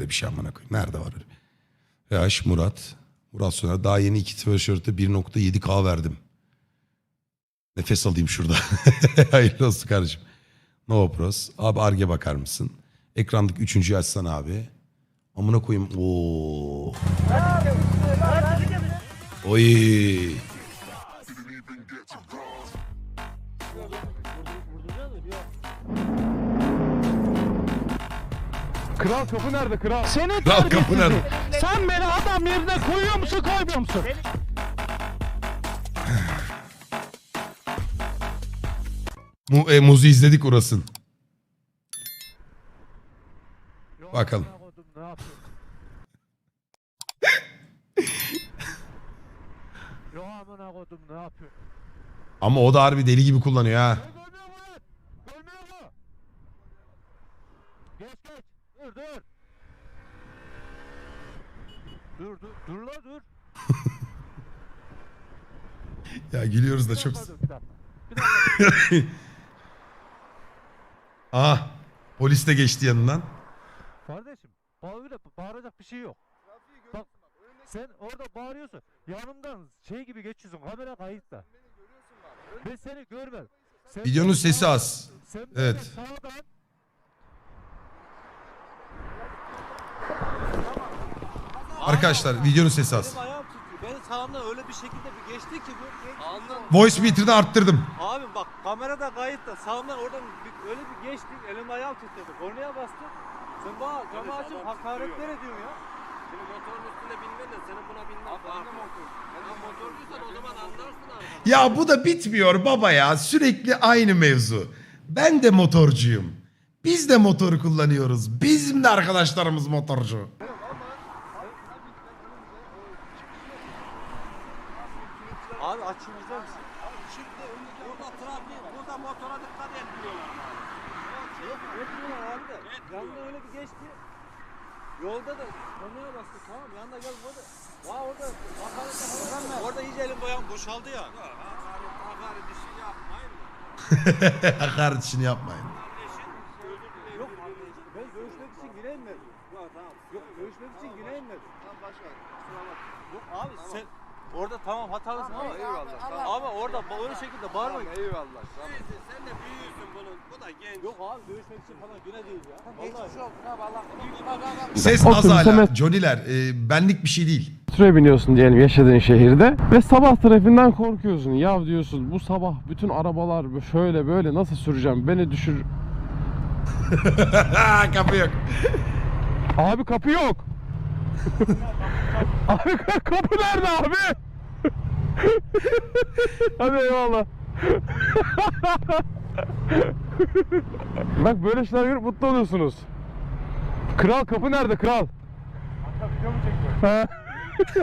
öyle bir şey amına koyayım. Nerede var öyle? Yaş Murat. Murat Soner. Daha yeni iki tişörte 1.7K verdim. Nefes alayım şurada. Hayırlı olsun kardeşim. Nova Pros. Abi Arge bakar mısın? Ekrandaki üçüncüyü açsana abi. Amına koyayım. Oo. Oy. Kral kapı nerede kral? Seni Kral kapı nerede? Sen beni adam yerine koyuyor musun koymuyor musun? Mu, e, muzu izledik orasın. Bakalım. Ne yapıyorsun? Yo amına kodum ne yapıyor? Ama o da harbi deli gibi kullanıyor ha. Görmüyor mu lan? Görmüyor mu? Geç geç. Dur dur. Dur dur. Dur la dur. Ya gülüyoruz da çok... Aha. Polis de geçti yanından. Kardeşim bağırıyor bağıracak bir şey yok. Bak sen orada bağırıyorsun. Yanımdan şey gibi geçiyorsun kamera kayıtta. Ben seni görmedim. Sen Videonun sesi az. Sen Evet. sağdan Arkadaşlar videonun sesi az. Ayağım titriyor. Beni sağımdan öyle bir şekilde bir geçti ki bu. Andan. Voice meter'ını arttırdım. Abi bak kamerada kayıtta sağımdan oradan bir, öyle bir geçti. Elim ayağım titredi. Kornaya bastı. Sen bana camı açıp hakaretler ediyorsun ya. Senin motorun üstüne binmen de senin buna binmen farklı. Sen motorcuysan o zaman anlarsın abi. Ya bu da bitmiyor baba ya. Sürekli aynı mevzu. Ben de motorcuyum. Biz de motoru kullanıyoruz. Bizim de arkadaşlarımız motorcu. Abi açayım izler misin? Şimdi burada trafik, burada motora dikkat etmiyorlar. Yok etmiyorlar abi de. Yanında öyle bir geçti. Yolda da kornaya bastı tamam yanında gel burada. Vay orada hakaretle falan Orada iyice elim boyam boşaldı ya. Hakaret, hakaret işi yapmayın mı? Hakaret işini yapmayın. Kardeşin özür dilerim. Yok ben görüşmek için yine inmedim. Yok tamam. Yok görüşmek için yine inmedim. Tamam başka. Yok abi sen orada tamam hatalısın ama eyvallah, Ama orada öyle şekilde bağırma. Eyvallah. Neyse sen de büyüğüsün bunun. Bu da genç. Yok abi görüşmek için falan güne değil ya. Vallahi. Ses O az sürü hala. semet- Johnny'ler e, benlik bir şey değil. Metroya biniyorsun diyelim yaşadığın şehirde ve sabah trafiğinden korkuyorsun. Ya diyorsun bu sabah bütün arabalar şöyle böyle nasıl süreceğim beni düşür. Kapı yok. Abi kapı yok. abi ka- kapı nerede abi? Hadi eyvallah. Bak böyle şeyler görüp mutlu oluyorsunuz. Kral kapı nerede kral? video mu çekiyor? Ha.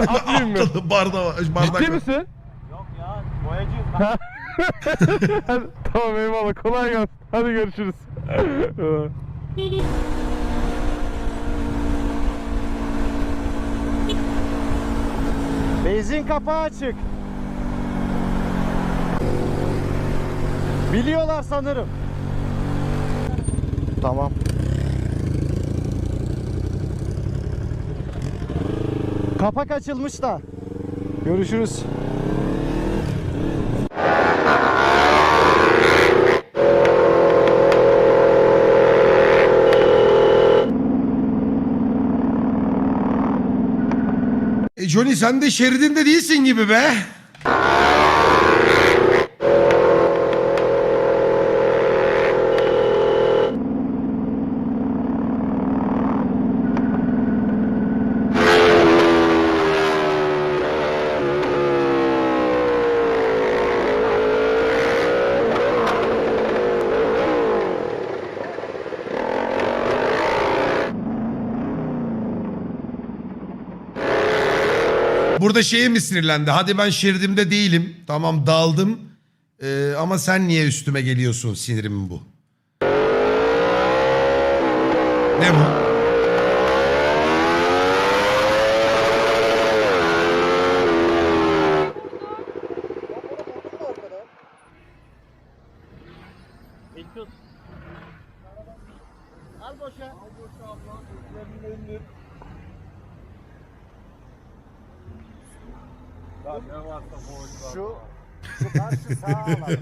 Atlayayım mı? Aptal barda var. Bardak Ciddi var. misin? Yok ya boyacıyız. Hadi, tamam eyvallah kolay gelsin. Hadi görüşürüz. Benzin kapağı açık. Biliyorlar sanırım. Tamam. Kapak açılmış da. Görüşürüz. E Johnny sen de şeridinde değilsin gibi be. Burada şeye mi sinirlendi? Hadi ben şeridimde değilim. Tamam daldım. Ee, ama sen niye üstüme geliyorsun sinirimin bu. Ne bu? Al boşa. Al boşa abla. Üzerine indir. Şu şu karşı sağa alalım.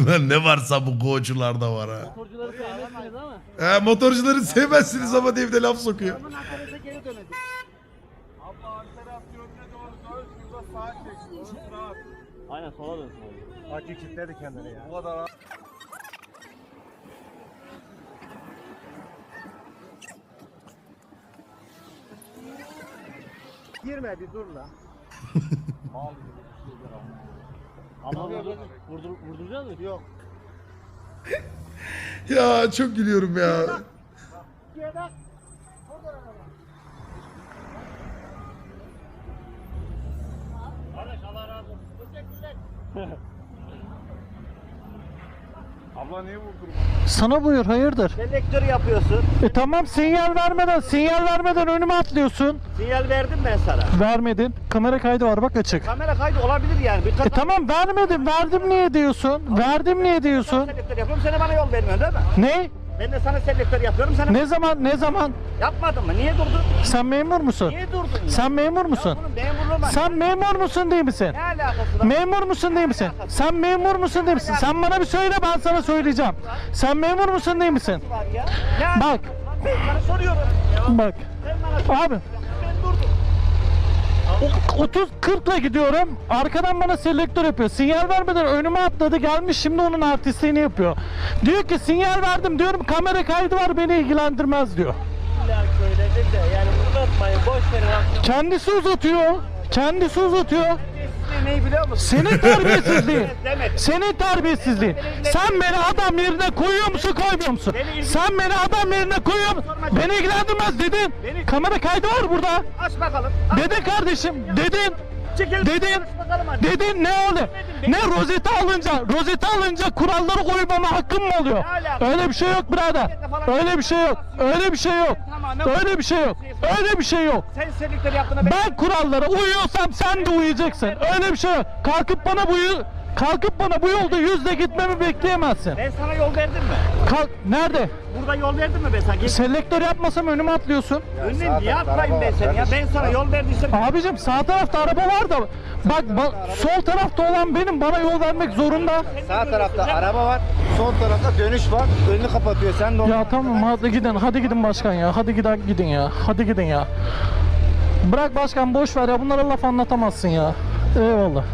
Lan ne varsa bu koçularda var ha. Motorcuları sevmezsiniz ama. He, motorcuları sevmezsiniz ama diye bir de laf sokuyor. Geri dönecek. Abla arka yönüne doğru dön. Şurada sağa çek. Orası rahat. Aynen sola dönsün abi. Kilitledi kendini ya. Bu kadar Girme bir dur la. Ama vurdur, vurdur, vurduracağız mı? Yok. Ya çok gülüyorum ya. Kardeş Allah razı olsun. Teşekkürler. Abla niye vurdurma? Sana buyur hayırdır? Selektör yapıyorsun. E tamam sinyal vermeden sinyal vermeden önüme atlıyorsun. Sinyal verdim ben sana. Vermedin. Kamera kaydı var bak açık. Kamera kaydı olabilir yani. Bir E tamam vermedim. Verdim niye diyorsun? Verdim niye diyorsun? Selektör yapıyorum. Sen bana yol vermiyorsun değil mi? Ne? Ben de sana selektör yapıyorum. Sen Ne zaman ne zaman? yapmadın mı? Niye durdun? Sen memur musun? Niye durdun? ya? Sen memur musun? Ya bunun memurluğu var. Sen memur musun değil misin? Ne alakası var? Memur musun değil misin? Sen memur musun değil misin? Sen bana bir söyle ben sana söyleyeceğim. Sen memur musun değil misin? var ya? Ne Bak. alakası var? Ben sana soruyorum. Bak. Sen bana sor. Abi Ben durdum. 30-40'la gidiyorum. Arkadan bana selektör yapıyor. Sinyal vermeden önüme atladı gelmiş şimdi onun artistliğini yapıyor. Diyor ki sinyal verdim diyorum kamera kaydı var beni ilgilendirmez diyor. Yani uzatmayın boş verin. Kendisi uzatıyor. Kendisi uzatıyor. Neyi biliyor musun? Senin terbiyesizliğin. Demedim. Senin terbiyesizliğin. Sen beni adam yerine koyuyor musun koymuyor musun? Sen beni adam yerine koyuyor musun? Beni ilgilendirmez dedin. Kamera kaydı var burada. Aç bakalım. Aç. Dedin kardeşim. Dedin. Çekil. Dedin. Aç bakalım hadi. Dedin ne oluyor? Ne rozeti alınca, rozeti alınca kuralları koymama hakkım mı oluyor? Öyle bir şey yok birader. Öyle bir şey yok. Öyle bir şey yok. Öyle bir şey yok. Öyle bir şey yok. Sen selektör yaptığına ben... Ben kurallara uyuyorsam sen de uyuyacaksın. Öyle bir şey yok. Kalkıp bana bu kalkıp bana bu yolda yüzle gitmemi bekleyemezsin. Ben sana yol verdim mi? Kalk nerede? Burada yol verdim mi ben sana? Gel. Selektör yapmasam önüme atlıyorsun. Önüne niye atlayayım ben seni ya? Ben sana yol verdiysem... Abicim sağ tarafta araba var da bak, bak sol tarafta olan benim bana yol vermek zorunda. Sağ tarafta araba var. Sol tarafta dönüş var. Önünü kapatıyor. Sen de Ya tamam hadi gidin hadi gidin başkan ya hadi gidin gidin ya hadi gidin ya. Bırak başkan boş ver ya bunlara laf anlatamazsın ya. Eyvallah.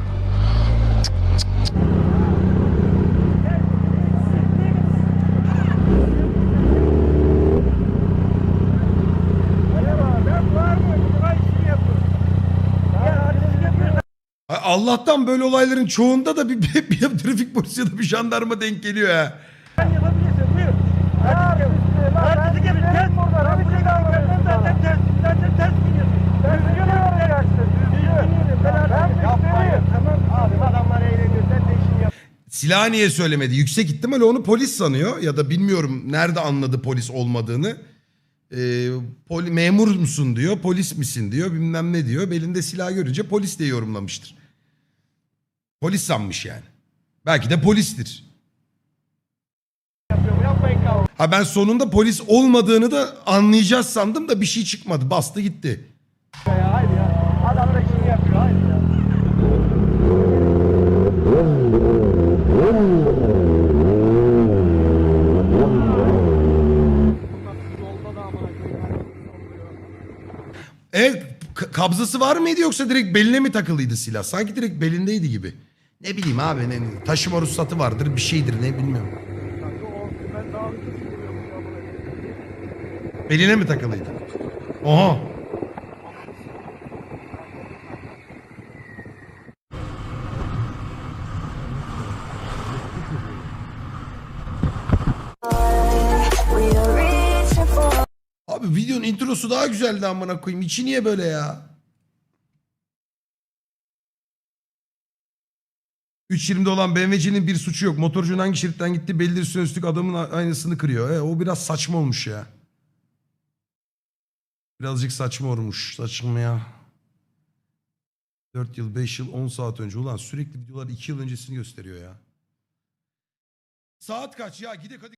Allah'tan böyle olayların çoğunda da bir, bir, bir trafik polisi ya da bir jandarma denk geliyor ha. Artistik yapın. Ters buradan. Ben buraya gelmem zaten ters. Zaten ters gidiyorsun. Ben düzgün olacaksın. Düzgün Ben yapmayın. Tamam. Abi adamlar eğleniyor. Sen de işini yap. Silahı niye söylemedi? Yüksek ihtimalle onu polis sanıyor ya da bilmiyorum nerede anladı polis olmadığını. Ee, poli, memur musun diyor, polis misin diyor, bilmem ne diyor. Belinde silah görünce polis diye yorumlamıştır. Polis sanmış yani. Belki de polistir. Ha ben sonunda polis olmadığını da anlayacağız sandım da bir şey çıkmadı. Bastı gitti. Adam da işini yapıyor. Haydi ya. E k- kabzası var mıydı yoksa direkt beline mi takılıydı silah? Sanki direkt belindeydi gibi. Ne bileyim abi ne, taşıma ruhsatı vardır bir şeydir ne bilmiyorum. Beline mi takılıydı? Oha. Abi videonun introsu daha güzeldi amına koyayım. İçi niye böyle ya? 3.20'de olan BMW'cinin bir suçu yok. Motorcunun hangi şeritten gitti belli üstüne üstlük adamın aynısını kırıyor. E, o biraz saçma olmuş ya. Birazcık saçma olmuş. Saçma ya. 4 yıl, 5 yıl, 10 saat önce. Ulan sürekli videolar 2 yıl öncesini gösteriyor ya. Saat kaç ya? Gidek hadi.